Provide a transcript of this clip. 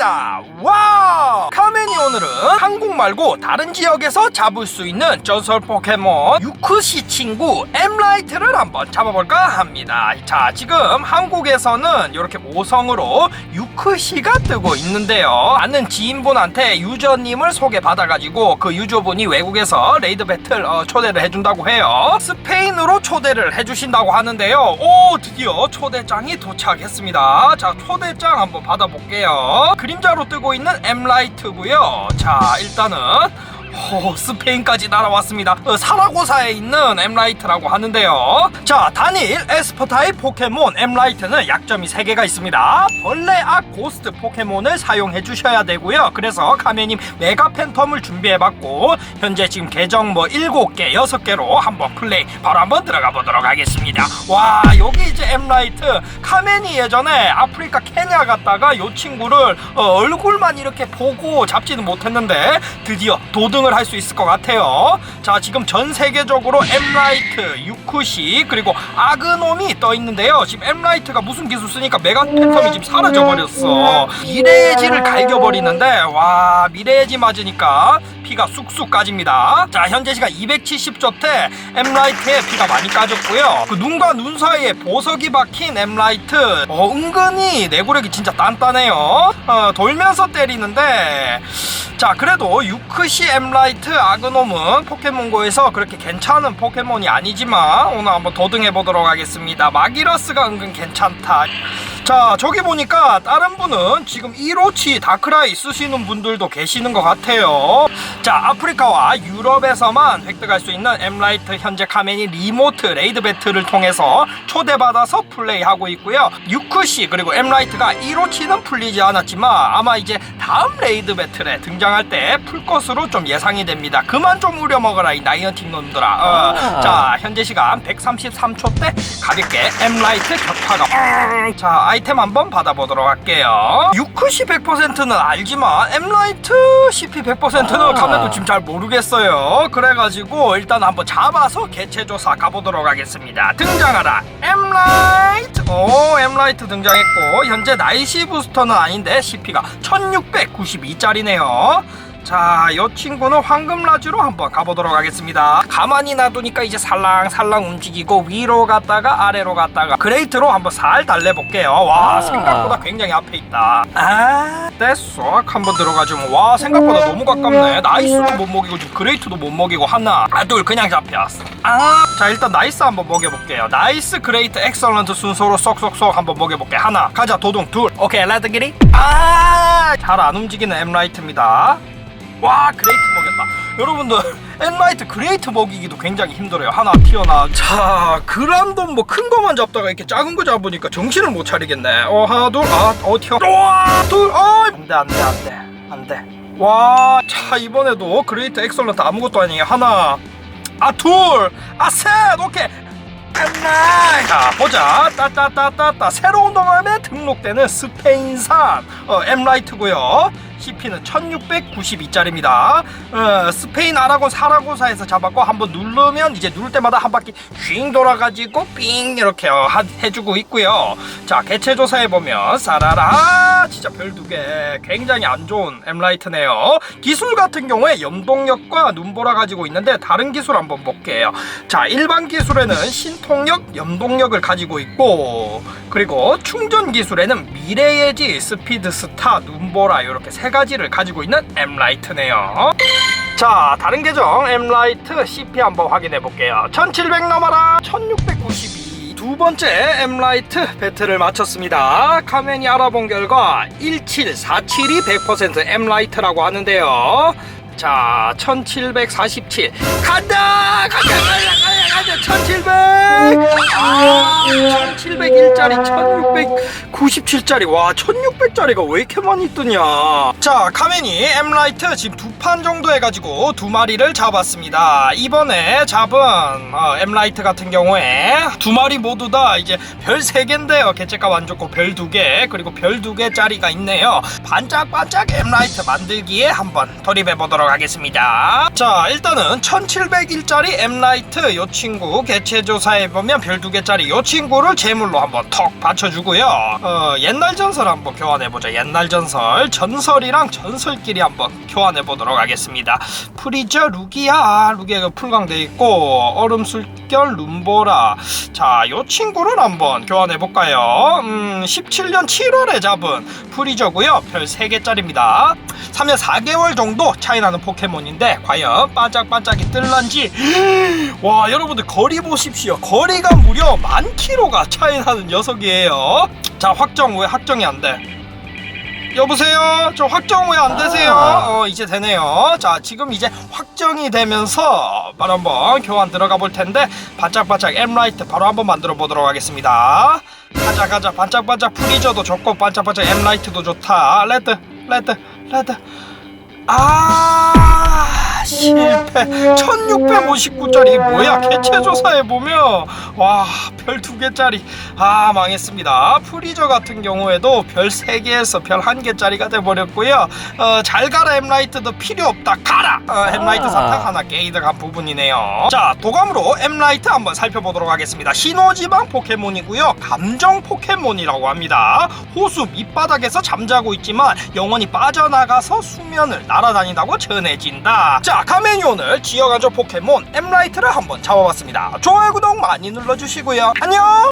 vida. ¡Wow! 오늘은 한국 말고 다른 지역에서 잡을 수 있는 전설 포켓몬 유크시 친구 엠라이트를 한번 잡아볼까 합니다. 자, 지금 한국에서는 이렇게 5성으로 유크시가 뜨고 있는데요. 아는 지인분한테 유저님을 소개받아가지고 그 유저분이 외국에서 레이드 배틀 어, 초대를 해준다고 해요. 스페인으로 초대를 해주신다고 하는데요. 오, 드디어 초대장이 도착했습니다. 자, 초대장 한번 받아볼게요. 그림자로 뜨고 있는 엠라이트고요. 자, 일단은 오, 스페인까지 날아왔습니다. 어, 사라고사에 있는 엠라이트라고 하는데요. 자, 단일 에스퍼 타입 포켓몬 엠라이트는 약점이 3개가 있습니다. 벌레악 고스트 포켓몬을 사용해 주셔야 되고요. 그래서 카메님 메가 팬텀을 준비해봤고 현재 지금 계정 뭐 7개, 6개로 한번 플레이 바로 한번 들어가 보도록 하겠습니다. 와, 여기 이제 엠라이트 카메니 예전에 아프리카 케냐 갔다가 요 친구를 어, 얼굴만 이렇게 보고 잡지는 못했는데 드디어 도 등을 할 수 있을 것 같아요. 자, 지금 전 세계적으로 엠라이트, 유쿠시 그리고 아그놈이 떠 있는데요. 지금 엠라이트가 무슨 기술 쓰니까 메가 팬텀이 지금 사라져 버렸어. 미래의지를 갈겨 버리는데 와 미래의지 맞으니까 피가 쑥쑥 까집니다. 자, 현재 시간 270조 때 엠라이트의 피가 많이 까졌고요. 그 눈과 눈 사이에 보석이 박힌 엠라이트, 어, 은근히 내구력이 진짜 단단해요. 어, 돌면서 때리는데, 자, 그래도 유크시 엠라이트 아그놈은 포켓몬고에서 그렇게 괜찮은 포켓몬이 아니지만 오늘 한번 도등해 보도록 하겠습니다. 마기러스가 은근 괜찮다. 자, 저기 보니까 다른 분은 지금 1호치 다크라이 쓰시는 분들도 계시는 것 같아요. 자, 아프리카와 유럽에서만 획득할 수 있는 엠라이트 현재 카멘이 리모트 레이드 배틀을 통해서 초대받아서 플레이하고 있고요. 유크시 그리고 엠라이트가 1호치는 풀리지 않았지만 아마 이제 다음 레이드 배틀에 등장할 때 풀 것으로 좀 예상이 됩니다. 그만 좀 우려먹어라 이 나이언팀 놈들아. 어, 자, 현재 시간 133초 때 가볍게 엠라이트 격파가. 음, 자, 아이템 한번 받아보도록 할게요. 유크시 100%는 알지만 엠라이트 CP 100%는 가 면도 지금 잘 모르겠어요. 그래가지고 일단 한번 잡아서 개체 조사 가보도록 하겠습니다. 등장하라 엠라이트. 오 엠라이트 등장했고 현재 나이시 부스터는 아닌데 CP가 1692짜리네요. 자, 이 친구는 황금라주로 한번 가보도록 하겠습니다. 가만히 놔두니까 이제 살랑살랑 움직이고 위로 갔다가 아래로 갔다가 그레이트로 한번 살 달래볼게요. 와, 아. 생각보다 굉장히 앞에 있다. 아, 떼쏙 한번 들어가주면 와, 생각보다 너무 가깝네. 나이스도 못 먹이고 지금 그레이트도 못 먹이고 하나, 아, 둘 그냥 잡혀왔어. 아, 자 일단 나이스 한번 먹여볼게요. 나이스, 그레이트, 엑설런트 순서로 쏙쏙쏙 한번 먹여볼게. 하나, 가자 도동 둘. 오케이, 레드기리. 아, 잘 안 움직이는 엠라이트입니다. 와 그레이트 먹였다. 여러분들 엔라이트 그레이트 먹이기도 굉장히 힘들어요. 하나 튀어나 자 그란돈 뭐 큰 거만 잡다가 이렇게 작은 거 잡으니까 정신을 못 차리겠네. 어 하나 둘아어 튀어. 와둘어! 안돼 안돼 안돼 안돼. 와 자 이번에도 그레이트 엑설런트 아무것도 아니에요. 하나 아둘아셋 오케이. 안나 자 보자. 따따따따따. 새로운 동함에 등록되는 스페인산. 어, 엠라이트고요 CP는 1692짜리입니다. 어, 스페인 아라곤 사라고사에서 잡았고 한번 누르면 이제 누를 때마다 한 바퀴 윙 돌아가지고 삥 이렇게 해주고 있고요. 자 개체 조사해 보면 사라라 진짜 별 두 개 굉장히 안 좋은 엠라이트네요. 기술 같은 경우에 염동력과 눈보라 가지고 있는데 다른 기술 한번 볼게요. 자 일반 기술에는 신통력 염동력을 가지고 있고 그리고 충전 기술에는 미래의 지 스피드 스타 눈보라 이렇게 세 가지를 가지고 있는 엠라이트네요. 자 다른 계정 엠라이트 CP 한번 확인해 볼게요. 1700 넘어라! 1692 두 번째 엠라이트 배틀을 마쳤습니다. 카멘이 알아본 결과 1747이 100% 엠라이트라고 하는데요. 자 1747 간다 간다! 간다! 간다 간다 1700 아 1701짜리 1697짜리. 와 1600짜리가 왜 이렇게 많이 뜨냐. 자 카멘이 엠라이트 지금 두 판 정도 해가지고 두 마리를 잡았습니다. 이번에 잡은 어, 엠라이트 같은 경우에 두 마리 모두 다 이제 별 3개인데요. 개체값 안 좋고 별 2개 그리고 별 2개짜리가 있네요. 반짝반짝 엠라이트 만들기에 한번 돌입해 보도록 하겠습니다. 자 일단은 1701짜리 엠라이트 요 친구 개체 조사해 보면 별 두 개짜리 요 친구를 제물로 한번 턱 받쳐주고요. 어, 옛날 전설 한번 교환해 보자. 옛날 전설. 전설이랑 전설끼리 한번 교환해 보도록 하겠습니다. 프리저 루기아 루기아가 풀강돼 있고 얼음 술결 룸보라. 자요 친구를 한번 교환해 볼까요? 음 17년 7월에 잡은 프리저고요. 별 3개짜리입니다. 3년 4개월 정도 차이 나는 포켓몬인데 과연 반짝반짝이 뜰란지. 와 여러분 들 거리 보십시오. 거리가 무려 만 킬로가 차이 나는 녀석이에요. 자 확정 왜 확정이 안 돼. 여보세요? 저 확정 왜 안 되세요? 어 이제 되네요. 자 지금 이제 확정이 되면서 바로 한번 교환 들어가 볼 텐데 반짝반짝 엠라이트 바로 한번 만들어 보도록 하겠습니다. 가자 가자. 반짝반짝 프리저도 좋고 반짝반짝 엠라이트도 좋다. 레드 레드 레드. 아 실패 1659짜리 뭐야? 개체 조사해 보면 와 별 두 개짜리. 아 망했습니다. 프리저 같은 경우에도 별 3개에서 별 1개짜리가 돼버렸고요. 어, 잘 가라 엠라이트도 필요 없다. 가라! 어, 엠라이트 사탕 하나 게이득한 부분이네요. 자 도감으로 엠라이트 한번 살펴보도록 하겠습니다. 신호지방 포켓몬이고요. 감정 포켓몬이라고 합니다. 호수 밑바닥에서 잠자고 있지만 영원히 빠져나가서 수면을 날아다닌다고 전해진다. 자 카메니온을 지어간조 포켓몬. 엠라이트를 한번 잡아봤습니다. 좋아요 구독 많이 눌러주시고요. 안녕